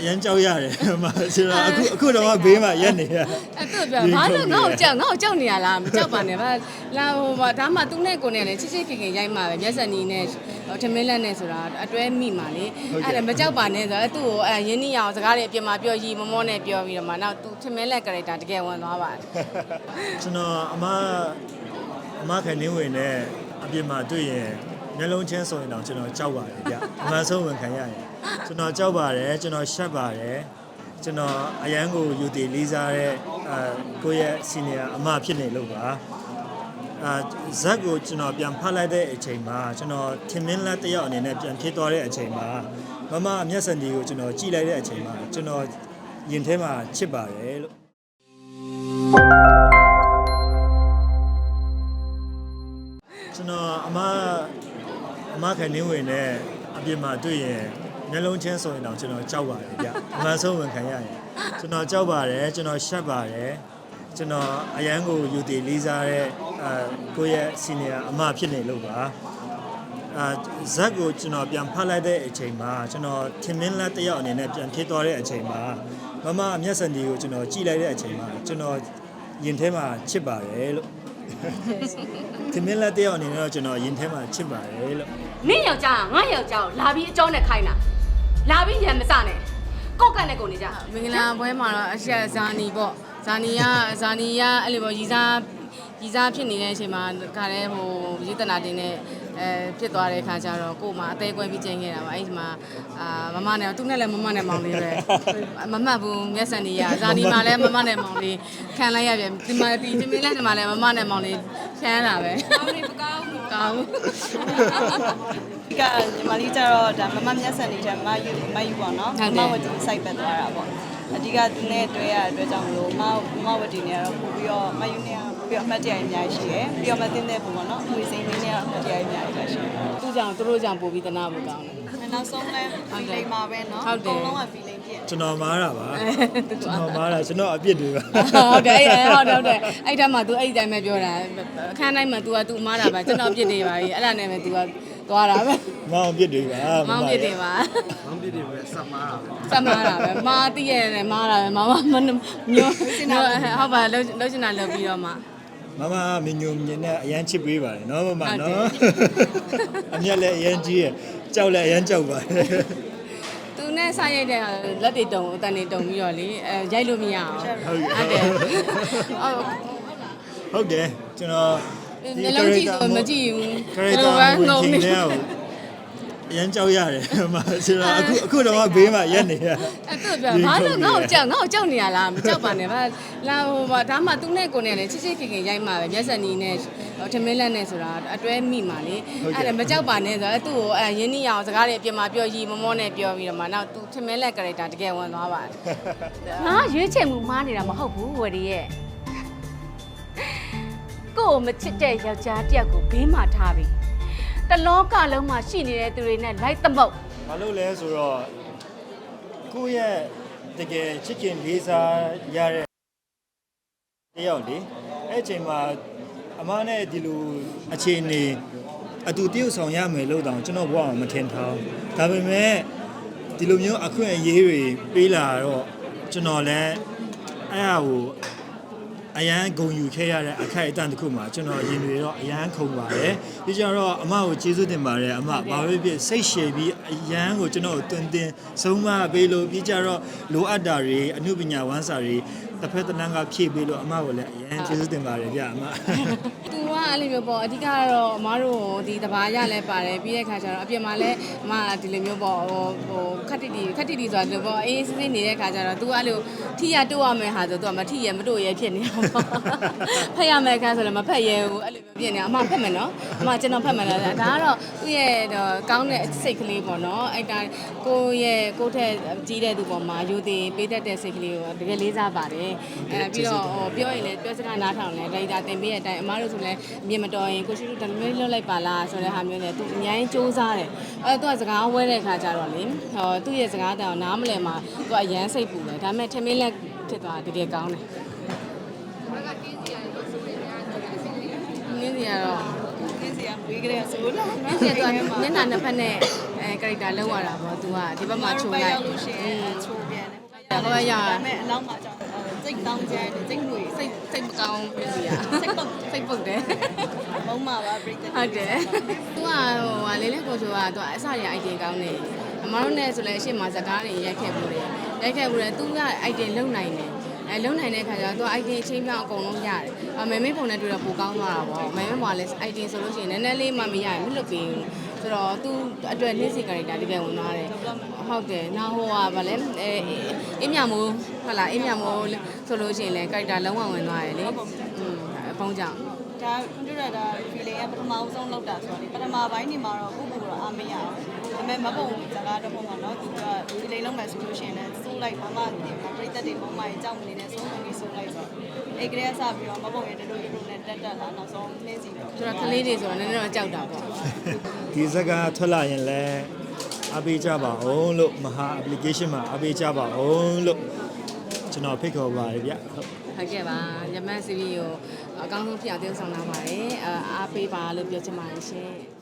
အရန်ကြောက်ရတယ်မဆိုတော့အခုအခုတော့မှဘေးမှာရက်နေရအဲ့သူပြောဘာလို့ငါ့ကိုကြောက်ငါ့ကိုကြောက်နေရလားမကြောက်ပါနဲ့ဗျလာဟိုဘာဒါမှသူနဲ့ကိုနဲ့လည်းချစ်ချစ်ခင်ခင်ရိုက်မှာပဲမျက်စက်နီနဲ့ဟိုထမင်းလက်နဲ့ဆိုတာအတွဲမိမှာလေအဲ့ဒါမကြောက်ပါနဲ့ဆိုတော့သူ့ကိုအဲရင်းနှီးအောင်စကားတွေအပြင်မှာပြောရီမမောနဲ့ပြောပြီးတော့မှနောက်သူထမင်းလက် character တကယ်ဝင်သွားပါတယ်ကျွန်တော်အမအမခနေဝင်နဲ့အပြင်မှာတွေ့ရင် မျက်လုံးချင်းဆိုရင်တော့ကျွန်တော်ကြောက်ပါတယ်ဗျအမှန်ဆုံးဝန်ခံရရင်ကျွန်တော်ကြောက်ပါတယ်ကျွန်တော်ရှက်ပါတယ်ကျွန်တော်အရန်ကိုယူတည်လေးစားတဲ့အဲကိုယ့်ရဲ့စီနီယာအမဖြစ်နေလို့ပါအာဇက်ကိုကျွန်တော်ပြန်ဖတ်လိုက်တဲ့အချိန်မှာကျွန်တော်ထင်မင်းလက်တစ်ယောက်အနေနဲ့ပြန်ဖြစ်သွားတဲ့အချိန်မှာမမမျက်စံဒီကိုကျွန်တော်ကြည့်လိုက်တဲ့အချိန်မှာကျွန်တော်ရင်ထဲမှာချစ်ပါတယ်လို့ကျွန်တော်အမ အမခနေဝင်နဲ့အပြင်မှာတွေ့ရင်မျက်လုံးချင်းဆိုရင်တော့ကျွန်တော်ကြောက်ပါတယ်ဗျအမှန်ဆုံးဝန်ခံရရင်ကျွန်တော်ကြောက်ပါတယ်ကျွန်တော်ရှက်ပါတယ်ကျွန်တော်အရန်ကိုယူတည်လေးစားတဲ့အဲကိုယ့်ရဲ့စီနီယာအမဖြစ်နေလို့ပါအာဇက်ကိုကျွန်တော်ပြန်ဖတ်လိုက်တဲ့အချိန်မှာကျွန်တော်ထင်မင်းလက်တစ်ယောက်အနေနဲ့ပြန်ဖြစ်သွားတဲ့အချိန်မှာမမအမျက်စံဒီကိုကျွန်တော်ကြည့်လိုက်တဲ့အချိန်မှာကျွန်တော်ရင်ထဲမှာချစ်ပါတယ်လို့ ဒီမင်းလက်တယောက်အနေနဲ့တော့ကျွန်တော်ရင်ထဲမှာချစ်ပါတယ်လို့နင့်ယောက်ျားကငါယောက်ျားကိုလာပြီးအကြောင်းနဲ့ခိုင်းတာလာပြီးရံမစနဲ့ကော့ကန်နဲ့ကုန်နေကြ မင်္ဂလာပွဲမှာတော့အချက်ဇာနီပေါ့ဇာနီကဇာနီကအဲ့လိုပေါ့ရီစား ရီစားဖြစ်နေတဲ့အချိန်မှာခါလဲဟိုရေတနာတင်နဲ့အဲဖြစ်သွားတဲ့ခါကျတော့ကို့မှာအသေးကွဲပြီးကျင်းခဲ့တာပါအဲ့ဒီမှာအာမမနဲ့သူနဲ့လည်းမမနဲ့မောင်လေးပဲမမှတ်ဘူးမျက်စံနေရဇာနီမှာလည်းမမနဲ့မောင်လေးခံလိုက်ရပြန်ဒီမှာဒီမင်းလက်မှာလည်းမမနဲ့မောင်လေးချမ်းတာပဲမောင်လေးမကောင်းဘူးကောင်းဒီကညီမလေးကျတော့ဒါမမမျက်စံနေတယ်မယူမယူပါတော့မဝတီစိုက်ပဲသွားတာပေါ့အဓိကသူနဲ့တွဲရတဲ့အတွက်ကြောင့်မလို့မမဝတီနဲ့ကတော့ပို့ပြီးတော့မယူနဲ့ပို့ ပြီးတော့အမှတ်တရအများကြီးရှိတယ်ပြီးတော့မသိတဲ့ပုံပေါ့နော်အမွေစိမ်းလေးနဲ့အမှတ်တရအများကြီးရှိတယ် သူကြောင့်သူတို့ကြောင့်ပို့ပြီးတနာဖို့ကောင်းတယ် နောက်ဆုံးလဲဖီလိန်မှာပဲနော် ဟုတ်တယ် အကုန်လုံးကဖီလိန်ဖြစ် ကျွန်တော်မားတာပါကျွန်တော်မားတာကျွန်တော်အပြစ်တွေပါ ဟုတ်တယ်အဲ့ဟုတ်တယ်ဟုတ်တယ်အဲ့တည်းမှာ तू အဲ့ဒီတိုင်းပဲပြောတာအခန်းတိုင်းမှာ तू က तू မားတာပါကျွန်တော်ပြစ်နေပါပြီအဲ့ဒါနဲ့ပဲ तू ကသွားတာပဲ မောင်အပြစ်တွေပါ မောင်းပြစ်နေပါ မောင်ပြစ်တွေပဲဆက်မားတာပဲ စမားတာပဲမားတည့်ရတယ်မားတာပဲမမမမျိုးဟုတ်ပါလုံးလုံးချင်တာလုပ်ပြီးတော့မှ မမမင်းညုံမြင်နဲ့အရန်ချစ်ပေးပါတယ်နော်မမဟုတ်တယ်နော်အမျက်လည်းအရန်ကြီးရယ်ကြောက်လည်းအရန်ကြောက်ပါတယ်သူနဲ့ဆိုင်ရိုက်တဲ့လက်တွေတုံအတန်တွေတုံပြီးတော့လေအဲရိုက်လို့မရအောင်ဟုတ်ကဲ့ဟုတ်တယ်ဟုတ်ဟုတ်တယ်ကျွန်တော်နှလုံးကြည့်ဆိုမကြည့်ဘူးခရီးတာဝင်ငုံခင်နေတဲ့ကို အရန်ကြောက်ရတယ်မဆိုတော့အခုအခုတော့မှဘေးမှာရက်နေရအဲ့သူပြောဘာလို့ငါ့ကိုကြောက်ငါ့ကိုကြောက်နေရလားမကြောက်ပါနဲ့ဗျလာဟိုဘာဒါမှသူနဲ့ကိုနဲ့လည်းချစ်ချစ်ခင်ခင်ရိုက်မှာပဲမျက်စက်နီနဲ့ဟိုထမင်းလက်နဲ့ဆိုတာအတွဲမိမှာလေအဲ့ဒါမကြောက်ပါနဲ့ဆိုတော့သူ့ကိုအဲရင်းနှီးအောင်စကားတွေအပြင်မှာပြောရီမမောနဲ့ပြောပြီးတော့မှနောက်သူထမင်းလက် character တကယ်ဝင်သွားပါတယ်ငါရွေးချယ်မှုမှားနေတာမဟုတ်ဘူးဝရီရဲ့ကို့ကိုမချစ်တဲ့ယောက်ျားတစ်ယောက်ကိုဘေးမှာထားပြီး တလောကလုံးမှာရှိနေတဲ့သူတွေနဲ့လိုက်သမုတ်ဘာလို့လဲဆိုတော့ကိုယ့်ရဲ့တကယ်ချစ်ခင်လေးစားရတဲ့တယောက်လေအဲ့အချိန်မှာအမနဲ့ဒီလိုအခြေအနေအတူတယောက်ဆောင်ရမယ်လို့တောင်ကျွန်တော်ဘဝမှာမထင်ထားဘူးဒါပေမဲ့ဒီလိုမျိုးအခွင့်အရေးတွေပေးလာတော့ကျွန်တော်လည်းအဲ့ဟာကို အရန်ဂုံယူခဲ့ရတဲ့အခိုက်အတန့်တစ်ခုမှာကျွန်တော်ရင်တွေတော့အရန်ခုန်ပါတယ်ဒီကြတော့အမကိုကျေးဇူးတင်ပါတယ်အမဘာပဲဖြစ်စိတ်ရှည်ပြီးအရန်ကိုကျွန်တော်ကိုတွင်တင်ဆုံးမပေးလို့ပြီးကြတော့လိုအပ်တာတွေအမှုပညာဝမ်းစာတွေ တစ်ဖက်တစ်လမ်းကဖြည့်ပေးလို့အမကိုလည်းအရန်ကျေးဇူးတင်ပါတယ်ဗျအမသူကအဲ့လိုမျိုးပေါ့အဓိကကတော့အမားတို့ဒီတဘာရလဲပါတယ်ပြီးတဲ့ခါကျတော့အပြင်မှာလဲအမဒီလိုမျိုးပေါ့ဟိုဟိုခက်တီတီခက်တီတီဆိုတာဒီလိုပေါ့အေးစစ်စစ်နေတဲ့ခါကျတော့ तू အဲ့လိုထိရတိုးရမယ်ဟာဆို तू ကမထိရမတိုးရဖြစ်နေအောင်ပေါ့ဖက်ရမယ်ခါဆိုလည်းမဖက်ရဲဘူးအဲ့လိုမျိုးဖြစ်နေအမဖက်မယ်နော်အမကျွန်တော်ဖက်မယ်လားဒါကတော့သူ့ရဲ့ကောင်းတဲ့စိတ်ကလေးပေါ့နော်အဲ့ဒါကိုရဲ့ကိုထက်ကြီးတဲ့သူပေါ်မှာယူသေးပေးတတ်တဲ့စိတ်ကလေးကိုတကယ်လေးစားပါတယ်အဲပြီးတော့ဟိုပြောရင်လည်းပြောစကားနားထောင်လဲဒါဒါတင်ပေးတဲ့အတိုင်းအမားတို့ဆိုလည်းအမြင်မတော်ရင်ကိုရှိတို့ဒါမျိုးလွတ်လိုက်ပါလားဆိုတဲ့ဟာမျိုးနဲ့သူအများကြီးစူးစားတယ်အဲသူကစကားဝဲတဲ့ခါကျတော့လေဟောသူ့ရဲ့စကားတောင်နားမလည်မှာသူကအရန်စိတ်ပူတယ်ဒါပေမဲ့ထမင်းလက်ဖြစ်သွားတကယ်ကောင်းတယ်နင်းစီကတော့။ဒီစီကဝေးကလေးဆိုတော့နင်းစီကတော့မျက်နှာနှစ်ဖက်နဲ့အဲ character လောက်ရတာပေါ့ तू ကဒီဘက်မှာချုံလိုက်လို့ရှိရင်ချိုးပြဘာပဲရဒါပေမဲ့အနောက်မှာကြောင့် စိတ်တောင်းကြတယ်စိတ်ငွေစိတ်စိတ်မကောင်းပြည်စီရစိတ်ပုတ်စိတ်ပုတ်တယ်မုံမာပါပြိတ္တဟုတ်တယ်သူကဟိုဟာလေးလေးကိုဆိုတာသူကအစရအိုက်တင်ကောင်းတယ်အမတို့နဲ့ဆိုလဲအရှိမစကားတွေရိုက်ခဲ့မှုတယ်ရိုက်ခဲ့မှုတယ်သူကအိုက်တင်လုံနိုင်တယ်အဲလုံနိုင်တဲ့ခါကျတော့သူ ID အချင်းပြောင်းအကုန်လုံးရတယ်။အမေမေပုံနဲ့တွေ့တော့ပိုကောင်းသွားတာပေါ့။မေမေပုံကလည်း ID ဆိုလို့ရှိရင်နည်းနည်းလေးမှမရရင်မလွတ်ပေးဘူး။ ဆိုတော့ तू အတွက်နေ့စီ character တကယ်ဝင်သွားတယ်။ဟုတ်တယ်။နောက်ဟိုကဗာလဲအဲအင်းမြမိုးဟုတ်လားအင်းမြမိုးဆိုလို့ရှိရင်လည်း character လုံးဝဝင်သွားတယ်လေ။อืมအပေါင်းကြောင့် ဒါကွန်ပျူတာဒါ feeling ကပထမအဆုံးလောက်တာဆိုတော့လေပထမပိုင်းနေမှာတော့ကိုကိုတော့အားမရအောင်ဒါပေမဲ့မပုံစကားတစ်ပုံမှာเนาะသူက feeling လုံးမယ်ဆိုလို့ရှိရင်လည်းစိုးလိုက်မမတင်မှာပြိတ္တတွေမမရဲ့ကြောက်မနေနဲ့စိုးဆုံးကြီးစိုးလိုက်ဆိုအဲ့ကလေးကစပြီးတော့မပုံရဲ့တလို့တလို့နဲ့တက်တက်လာနောက်ဆုံးနှင်းစီတော့ ဆိုတော့ကလေးတွေဆိုတော့နည်းနည်းတော့ကြောက်တာပေါ့ ဒီစကားထွက်လာရင်လည်းအပေးကြပါအောင်လို့မဟာ application မှာအပေးကြပါအောင်လို့ကျွန်တော်ဖိတ်ခေါ်ပါတယ်ဗျဟုတ်ဟုတ်ကဲ့ပါညမန်စီရီကိုအကောင်းဆုံးဖြစ်အောင်တင်ဆောင်လာပါတယ်အာအားပေးပါလို့ပြောချင်ပါတယ်ရှင်